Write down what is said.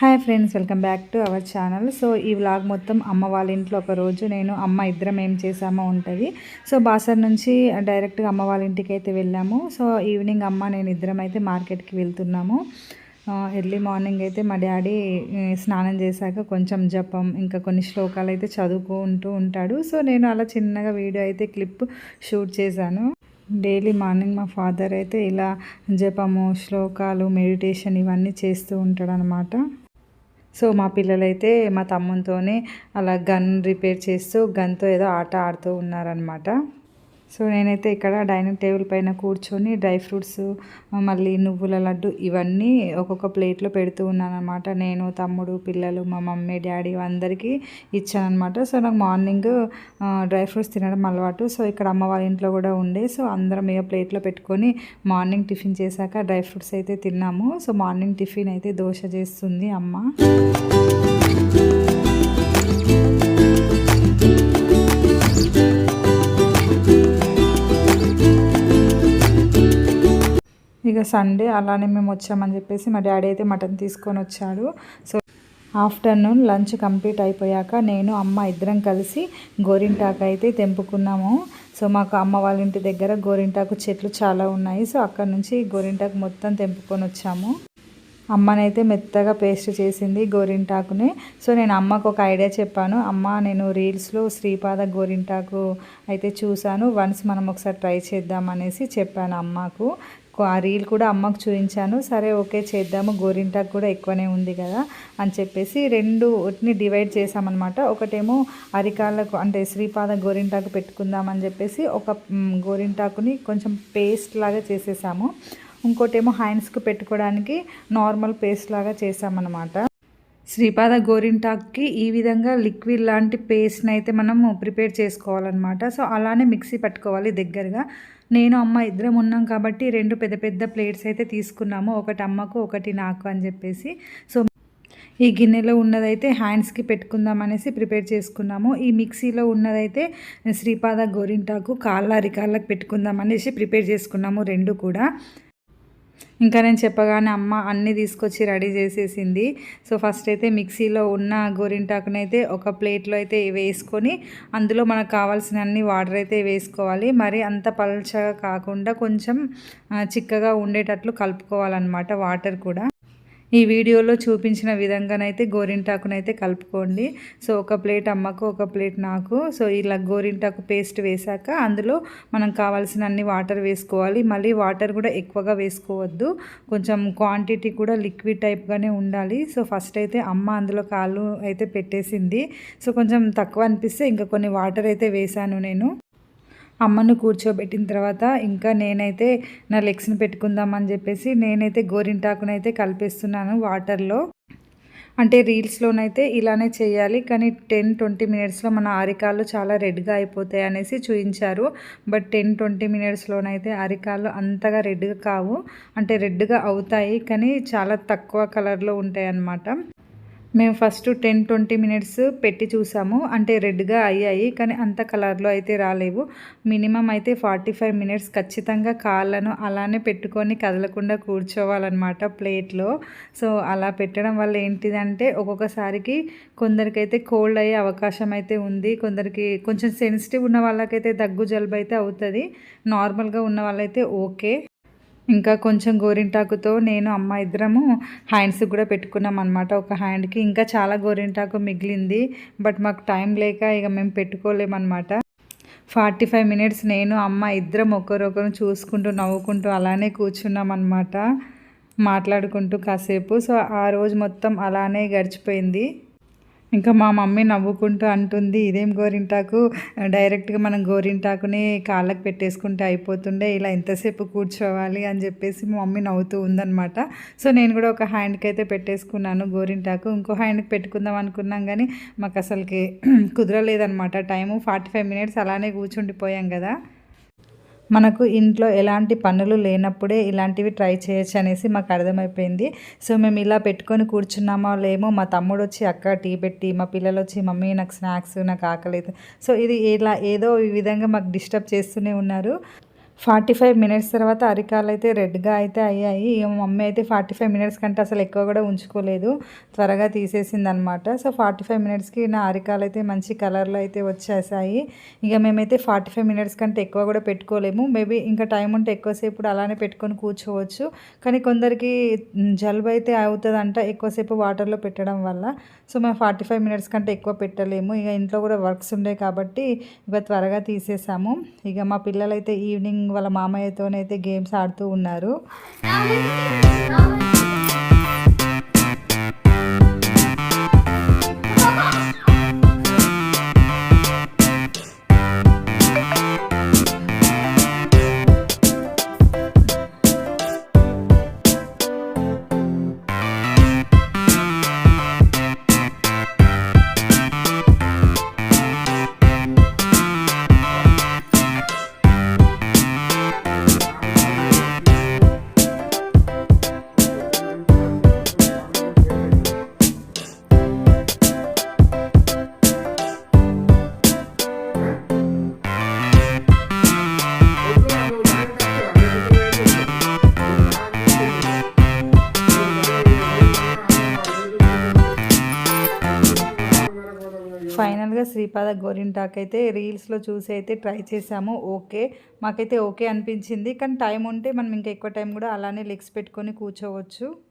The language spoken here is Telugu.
Hi friends welcome back to our channel. So ఈ వ్లాగ్ మొత్తం అమ్మ వాళ్ళ ఇంట్లో ఒక రోజు నేను అమ్మ ఇద్దరం ఏం చేసామో ఉంటుంది. సో బాసర్ నుంచి డైరెక్ట్గా అమ్మ వాళ్ళ ఇంటికి అయితే వెళ్ళాము. సో ఈవినింగ్ అమ్మ నేను ఇద్దరం అయితే మార్కెట్కి వెళ్తున్నాము. ఎర్లీ మార్నింగ్ అయితే మా డాడీ స్నానం చేశాక కొంచెం జపం ఇంకా కొన్ని శ్లోకాలు అయితే చదువుకుంటూ ఉంటాడు. సో నేను అలా చిన్నగా వీడియో అయితే క్లిప్ షూట్ చేశాను. డైలీ మార్నింగ్ మా ఫాదర్ అయితే ఇలా జపము శ్లోకాలు మెడిటేషన్ ఇవన్నీ చేస్తూ ఉంటాడు అనమాట సో మా పిల్లలైతే మా తమ్మునితోనే అలా గన్ రిపేర్ చేస్తూ గన్తో ఏదో ఆట ఆడుతూ ఉన్నారనమాట సో నేనైతే ఇక్కడ డైనింగ్ టేబుల్ పైన కూర్చొని డ్రై ఫ్రూట్స్ మళ్ళీ నువ్వుల లడ్డు ఇవన్నీ ఒక్కొక్క ప్లేట్లో పెడుతూ ఉన్నాను అనమాట నేను తమ్ముడు పిల్లలు మా మమ్మీ డాడీ అందరికీ ఇచ్చానమాట సో నాకు మార్నింగ్ డ్రై ఫ్రూట్స్ తినడం అలవాటు. సో ఇక్కడ అమ్మ వాళ్ళ ఇంట్లో కూడా ఉండే. సో అందరం ఇక ప్లేట్లో పెట్టుకొని మార్నింగ్ టిఫిన్ చేశాక డ్రై ఫ్రూట్స్ అయితే తిన్నాము. సో మార్నింగ్ టిఫిన్ అయితే దోశ చేస్తుంది అమ్మ. ఇక సండే అలానే మేము వచ్చామని చెప్పేసి మా డాడీ అయితే మటన్ తీసుకొని వచ్చాడు. సో ఆఫ్టర్నూన్ లంచ్ కంప్లీట్ అయిపోయాక నేను అమ్మ ఇద్దరం కలిసి గోరింటాకు అయితే తెంపుకున్నాము. సో మాకు అమ్మ వాళ్ళ ఇంటి దగ్గర గోరింటాకు చెట్లు చాలా ఉన్నాయి. సో అక్కడ నుంచి గోరింటాకు మొత్తం తెంపుకొని వచ్చాము. అమ్మనైతే మెత్తగా పేస్ట్ చేసింది గోరింటాకుని. సో నేను అమ్మకు ఒక ఐడియా చెప్పాను. అమ్మ నేను రీల్స్లో శ్రీపాద గోరింటాకు అయితే చూశాను. వన్స్ మనం ఒకసారి ట్రై చేద్దాం అనేసి చెప్పాను అమ్మకు. ఆ రీల్ కూడా అమ్మకు చూపించాను. సరే ఓకే చేద్దాము. గోరింటాకు కూడా ఎక్కువనే ఉంది కదా అని చెప్పేసి రెండు వాటిని డివైడ్ చేసామన్నమాట ఒకటేమో అరికాళ్ళకు అంటే శ్రీపాద గోరింటాకు పెట్టుకుందామని చెప్పేసి ఒక గోరింటాకుని కొంచెం పేస్ట్ లాగా చేసేసాము. ఇంకోటేమో హ్యాండ్స్కి పెట్టుకోవడానికి నార్మల్ పేస్ట్ లాగా చేసామన్నమాట శ్రీపాద గోరింటాక్కి ఈ విధంగా లిక్విడ్ లాంటి పేస్ట్ని అయితే మనము ప్రిపేర్ చేసుకోవాలన్నమాట. సో అలానే మిక్సీ పెట్టుకోవాలి దగ్గరగా. నేను అమ్మ ఇద్దరం ఉన్నాం కాబట్టి రెండు పెద్ద పెద్ద ప్లేట్స్ అయితే తీసుకున్నాము. ఒకటి అమ్మకు ఒకటి నాకు అని చెప్పేసి. సో ఈ గిన్నెలో ఉన్నదైతే హ్యాండ్స్కి పెట్టుకుందాం అనేసి ప్రిపేర్ చేసుకున్నాము. ఈ మిక్సీలో ఉన్నదైతే శ్రీపాద గోరింటాకు కాళ్ళ అరికాళ్ళకు పెట్టుకుందాం అనేసి ప్రిపేర్ చేసుకున్నాము రెండు కూడా. ఇంకా నేను చెప్పగానే అమ్మ అన్నీ తీసుకొచ్చి రెడీ చేసేసింది. సో ఫస్ట్ అయితే మిక్సీలో ఉన్న గోరింటాకునైతే ఒక ప్లేట్లో అయితే వేసుకొని అందులో మనకు కావాల్సిన అన్ని వాటర్ అయితే వేసుకోవాలి. మరి అంత పల్చగా కాకుండా కొంచెం చిక్కగా ఉండేటట్లు కలుపుకోవాలన్నమాట వాటర్ కూడా. ఈ వీడియోలో చూపించిన విధంగానైతే గోరింటాకునైతే కలుపుకోండి. సో ఒక ప్లేట్ అమ్మకు ఒక ప్లేట్ నాకు. సో ఇలా గోరింటాకు పేస్ట్ వేశాక అందులో మనం కావాల్సిన అన్ని వాటర్ వేసుకోవాలి. మళ్ళీ వాటర్ కూడా ఎక్కువగా వేసుకోవద్దు. కొంచెం క్వాంటిటీ కూడా లిక్విడ్ టైప్గానే ఉండాలి. సో ఫస్ట్ అయితే అమ్మ అందులో కాళ్ళు అయితే పెట్టేసింది. సో కొంచెం తక్కువ అనిపిస్తే ఇంకా కొన్ని వాటర్ అయితే వేశాను నేను. అమ్మను కూర్చోబెట్టిన తర్వాత ఇంకా నేనైతే నా లెగ్స్ని పెట్టుకుందామని చెప్పేసి నేనైతే గోరింటాకునైతే కలిపేస్తున్నాను వాటర్లో. అంటే రీల్స్లోనైతే ఇలానే చేయాలి. కానీ టెన్ ట్వంటీ మినిట్స్లో మన అరికాళ్ళు చాలా రెడ్గా అయిపోతాయి అనేసి చూపించారు బట్ టెన్ ట్వంటీ మినిట్స్లోనైతే అరికాళ్ళు అంతగా రెడ్గా కావు. అంటే రెడ్గా అవుతాయి. కానీ చాలా తక్కువ కలర్లో ఉంటాయి అన్నమాట మేము ఫస్ట్ టెన్ ట్వంటీ మినిట్స్ పెట్టి చూసాము. అంటే రెడ్గా అయ్యాయి కానీ అంత కలర్లో అయితే రాలేవు. మినిమం అయితే ఫార్టీ ఫైవ్ మినిట్స్ ఖచ్చితంగా కాళ్ళను అలానే పెట్టుకొని కదలకుండా కూర్చోవాలన్నమాట ప్లేట్లో. సో అలా పెట్టడం వల్ల ఏంటిదంటే ఒక్కొక్కసారికి కొందరికైతే కోల్డ్ అయ్యే అవకాశం అయితే ఉంది. కొందరికి కొంచెం సెన్సిటివ్ ఉన్న వాళ్ళకైతే దగ్గు జలుబు అయితే అవుతుంది. నార్మల్గా ఉన్న వాళ్ళైతే ఓకే. ఇంకా కొంచెం గోరింటాకుతో నేను అమ్మ ఇద్దరము హ్యాండ్స్ కూడా పెట్టుకున్నాం అనమాట ఒక హ్యాండ్కి. ఇంకా చాలా గోరింటాకు మిగిలింది బట్ మాకు టైం లేక ఇక మేము పెట్టుకోలేమన్నమాట ఫార్టీ ఫైవ్ మినిట్స్ నేను అమ్మ ఇద్దరం ఒకరొకరు చూసుకుంటూ నవ్వుకుంటూ అలానే కూర్చున్నాం అనమాట మాట్లాడుకుంటూ కాసేపు. సో ఆ రోజు మొత్తం అలానే గడిచిపోయింది. ఇంకా మా మమ్మీ నవ్వుకుంటూ అంటుంది ఇదేం గోరింటాకు? డైరెక్ట్గా మనం గోరింటాకుని కాళ్ళకి పెట్టేసుకుంటే అయిపోతుండే ఇలా ఎంతసేపు కూర్చోవాలి? అని చెప్పేసి మా మమ్మీ నవ్వుతూ ఉందనమాట సో నేను కూడా ఒక హ్యాండ్కి అయితే పెట్టేసుకున్నాను గోరింటాకు. ఇంకో హ్యాండ్కి పెట్టుకుందాం అనుకున్నాం కానీ మాకు అసలుకి కుదరలేదనమాట టైము ఫార్టీ ఫైవ్ మినిట్స్ అలానే కూర్చుండిపోయాం కదా. మనకు ఇంట్లో ఎలాంటి పనులు లేనప్పుడే ఇలాంటివి ట్రై చేయొచ్చు అనేసి మాకు అర్థమైపోయింది. సో మేము ఇలా పెట్టుకొని కూర్చున్నామో లేమో మా తమ్ముడు వచ్చి అక్క టీ పెట్టి మా పిల్లలు వచ్చి మమ్మీ నాకు స్నాక్స్ నాకు ఆకలేదు సో ఇది ఇలా ఏదో ఈ విధంగా మాకు డిస్టర్బ్ చేస్తూనే ఉన్నారు. ఫార్టీ ఫైవ్ మినిట్స్ తర్వాత అరికాలు అయితే రెడ్గా అయితే అయ్యాయి. ఇక మమ్మీ అయితే ఫార్టీ ఫైవ్ మినిట్స్ కంటే అసలు ఎక్కువ కూడా ఉంచుకోలేదు. త్వరగా తీసేసింది అనమాట సో ఫార్టీ ఫైవ్ మినిట్స్కి నా అరికాలు అయితే మంచి కలర్లో అయితే వచ్చేసాయి. ఇక మేమైతే ఫార్టీ ఫైవ్ మినిట్స్ కంటే ఎక్కువ కూడా పెట్టుకోలేము. మేబీ ఇంకా టైం ఉంటే ఎక్కువసేపు అలానే పెట్టుకొని కూర్చోవచ్చు. కానీ కొందరికి జలుబు అయితే అవుతుందంట ఎక్కువసేపు వాటర్లో పెట్టడం వల్ల. సో మేము ఫార్టీ ఫైవ్ మినిట్స్ కంటే ఎక్కువ పెట్టలేము. ఇక ఇంట్లో కూడా వర్క్స్ ఉండే కాబట్టి ఇక త్వరగా తీసేసాము. ఇక మా పిల్లలైతే ఈవినింగ్ వాళ్ళ మామయ్యతోనైతే గేమ్స్ ఆడుతూ ఉన్నారు. ఫైనల్గా శ్రీపాద గోరింటాక్ అయితే రీల్స్లో చూసి అయితే ట్రై చేసాము. ఓకే. మాకైతే ఓకే అనిపించింది. కానీ టైం ఉంటే మనం ఇంకా ఎక్కువ టైం కూడా అలానే లెగ్స్ పెట్టుకొని కూర్చోవచ్చు.